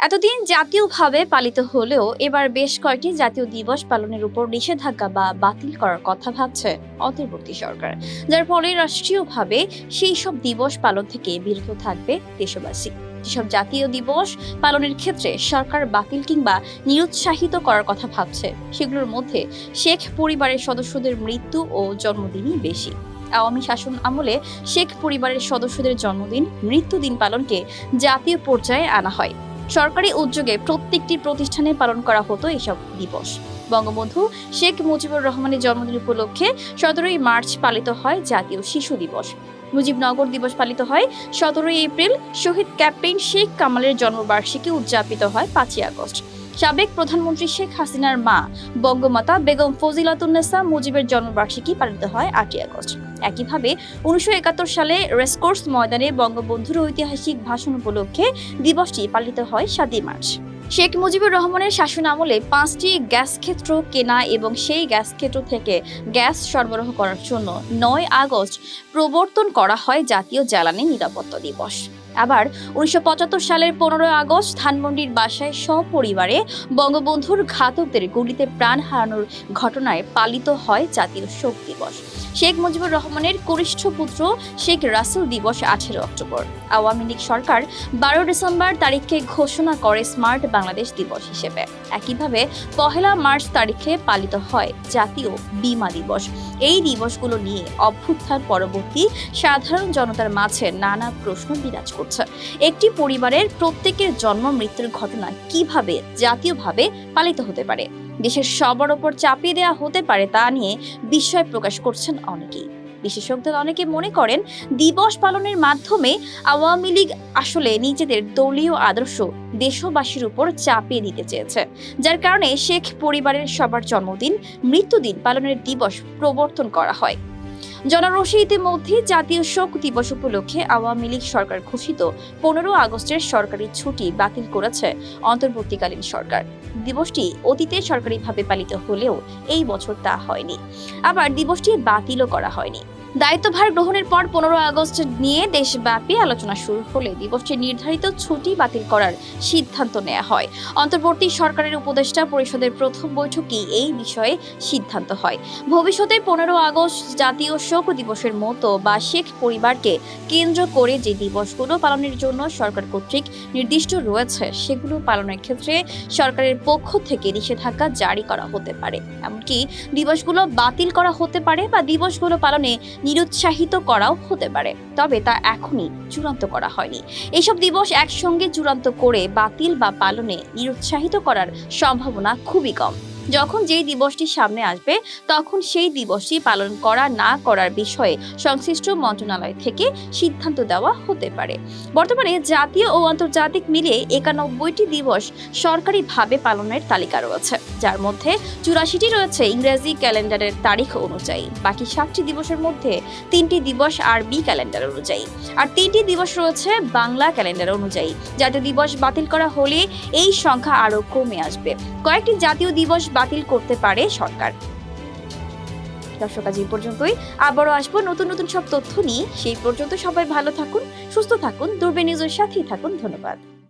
এতদিন জাতীয়ভাবে পালিত হলেও এবার বেশ কয়েকটি জাতীয় দিবস পালনের উপর নিষেধাজ্ঞা বা বাতিল করার কথা ভাবছে অন্তর্বর্তী সরকার, যার ফলে রাষ্ট্রীয়ভাবে সেই সব দিবস পালন থেকে বিরত থাকবে দেশবাসী। যেসব জাতীয় দিবস পালনের ক্ষেত্রে সরকার বাতিল কিংবা নিরুৎসাহিত করার কথা ভাবছে, সেগুলোর মধ্যে শেখ পরিবারের সদস্যদের মৃত্যু ও জন্মদিনই বেশি। আওয়ামী শাসন আমলে শেখ পরিবারের সদস্যদের জন্মদিন, মৃত্যুদিন পালনকে জাতীয় পর্যায়ে আনা হয়। সরকারি উদ্যোগে প্রত্যেকটি প্রতিষ্ঠানে পালন করা হতো এসব দিবস। বঙ্গবন্ধু শেখ মুজিবুর রহমানের জন্মদিন উপলক্ষে সতেরোই মার্চ পালিত হয় জাতীয় শিশু দিবস। মুজিবনগর দিবস পালিত হয় সতেরোই এপ্রিল। শহীদ ক্যাপ্টেন শেখ কামালের জন্মবার্ষিকী উদযাপিত হয় পাঁচই আগস্ট। সাবেক প্রধানমন্ত্রী শেখ হাসিনার মা বঙ্গমাতা বেগম ফজিলাতুন্নেসা মুজিবের জন্মবার্ষিকী পালিত হয় আটই আগস্ট। একইভাবে উনিশশো একাত্তর সালে রেসকোর্স ময়দানে বঙ্গবন্ধুর ঐতিহাসিক ভাষণ উপলক্ষে দিবসটি পালিত হয় সাতই মার্চ। শেখ মুজিবুর রহমানের শাসন আমলে পাঁচটি গ্যাস ক্ষেত্র কেনা এবং সেই গ্যাস ক্ষেত্র থেকে গ্যাস সরবরাহ করার জন্য নয় আগস্ট প্রবর্তন করা হয় জাতীয় জ্বালানি নিরাপত্তা দিবস। আবার উনিশশো পঁচাত্তর সালের পনেরোই আগস্ট ধানমন্ডির বাসায় সপরিবারে বঙ্গবন্ধুর ঘাতকদের গুলিতে প্রাণ হারানোর ঘটনায় পালিত হয় জাতীয় শোক দিবস। শেখ মুজিবুর রহমানের কনিষ্ঠ পুত্র শেখ রাসেল দিবস আঠেরো অক্টোবর। আওয়ামী লীগ সরকার বারো ডিসেম্বর তারিখে ঘোষণা করে স্মার্ট বাংলাদেশ দিবস হিসেবে। একইভাবে পহেলা মার্চ তারিখে পালিত হয় জাতীয় বীমা দিবস। এই দিবসগুলো নিয়ে অভ্যুত্থান পরবর্তী সাধারণ জনতার মাঝে নানা প্রশ্ন বিরাজ করছে। একটি পরিবারের প্রত্যেকের জন্ম মৃত্যুর ঘটনা কীভাবে জাতীয়ভাবে পালিত হতে পারে? দেশের সবার ওপর চাপিয়ে দেওয়া হতে পারে তা নিয়ে বিস্ময় প্রকাশ করছেন অনেকেই। বিশেষজ্ঞদের অনেকে মনে করেন, দিবস পালনের মাধ্যমে আওয়ামী লীগ আসলে নিজেদের দলীয় আদর্শ দেশবাসীর উপর চাপিয়ে দিতে চেয়েছে, যার কারণে শেখ পরিবারের সবার জন্মদিন, মৃত্যুদিন পালনের দিবস প্রবর্তন করা হয়। জনরোষে ইতিমধ্যে জাতীয় শোক দিবস উপলক্ষে আওয়ামী লীগ সরকার ঘোষিত। পনেরো আগস্টের সরকারি ছুটি বাতিল করেছে অন্তর্বর্তীকালীন সরকার। দিবসটি অতীতে সরকারিভাবে পালিত হলেও এই বছর তা হয়নি। আবার দিবসটি বাতিলও করা হয়নি। দায়িত্বভার গ্রহণের পর পনেরো আগস্ট নিয়ে দেশব্যাপী আলোচনা শুরু হলে দিবসটি নির্ধারিত ছুটি বাতিল করার সিদ্ধান্ত নেওয়া হয়। অন্তর্বর্তী সরকারের উপদেষ্টা পরিষদের প্রথম বৈঠকেই এই বিষয়ে সিদ্ধান্ত হয়। ভবিষ্যতে পনেরো আগস্ট জাতীয় শোক দিবসের মতো বা শেখ পরিবারকে কেন্দ্র করে যে দিবসগুলো পালনের জন্য সরকার কর্তৃক নির্দিষ্ট রয়েছে, সেগুলো পালনের ক্ষেত্রে সরকারের পক্ষ থেকে নিষেধাজ্ঞা জারি করা হতে পারে। এমনকি দিবসগুলো বাতিল করা হতে পারে বা দিবসগুলো পালনে নিরুৎসাহিত করাও হতে পারে, তবে তা এখনই চূড়ান্ত করা হয়নি। এইসব দিবস একসঙ্গে চূড়ান্ত করে বাতিল বা পালনে নিরুৎসাহিত করার সম্ভাবনা খুবই কম। যখন যেই দিবসটি সামনে আসবে, তখন সেই দিবসটি পালন করা না করার বিষয়ে সংশ্লিষ্ট মন্ত্রণালয় থেকে সিদ্ধান্ত দেওয়া হতে পারে। বর্তমানে জাতীয় ও আন্তর্জাতিক মিলে একানব্বইটি দিবস সরকারিভাবে পালনের তালিকা রয়েছে। যার মধ্যে চুরাশিটি রয়েছে ইংরেজি ক্যালেন্ডারের তারিখ অনুযায়ী, বাকি সাতটি দিবসের মধ্যে তিনটি দিবস আরবি ক্যালেন্ডার অনুযায়ী, আর তিনটি দিবস রয়েছে বাংলা ক্যালেন্ডার অনুযায়ী। জাতীয় দিবস বাতিল করা হলে এই সংখ্যা আরও কমে আসবে। কয়েকটি জাতীয় দিবস বাতিল করতে পারে সরকার। দর্শক, আজ এই পর্যন্তই। আবারও আসব নতুন নতুন সব তথ্য নিয়ে। সেই পর্যন্ত সবাই ভালো থাকুন, সুস্থ থাকুন দুর্বে নিউজের সাথেই থাকুন। ধন্যবাদ।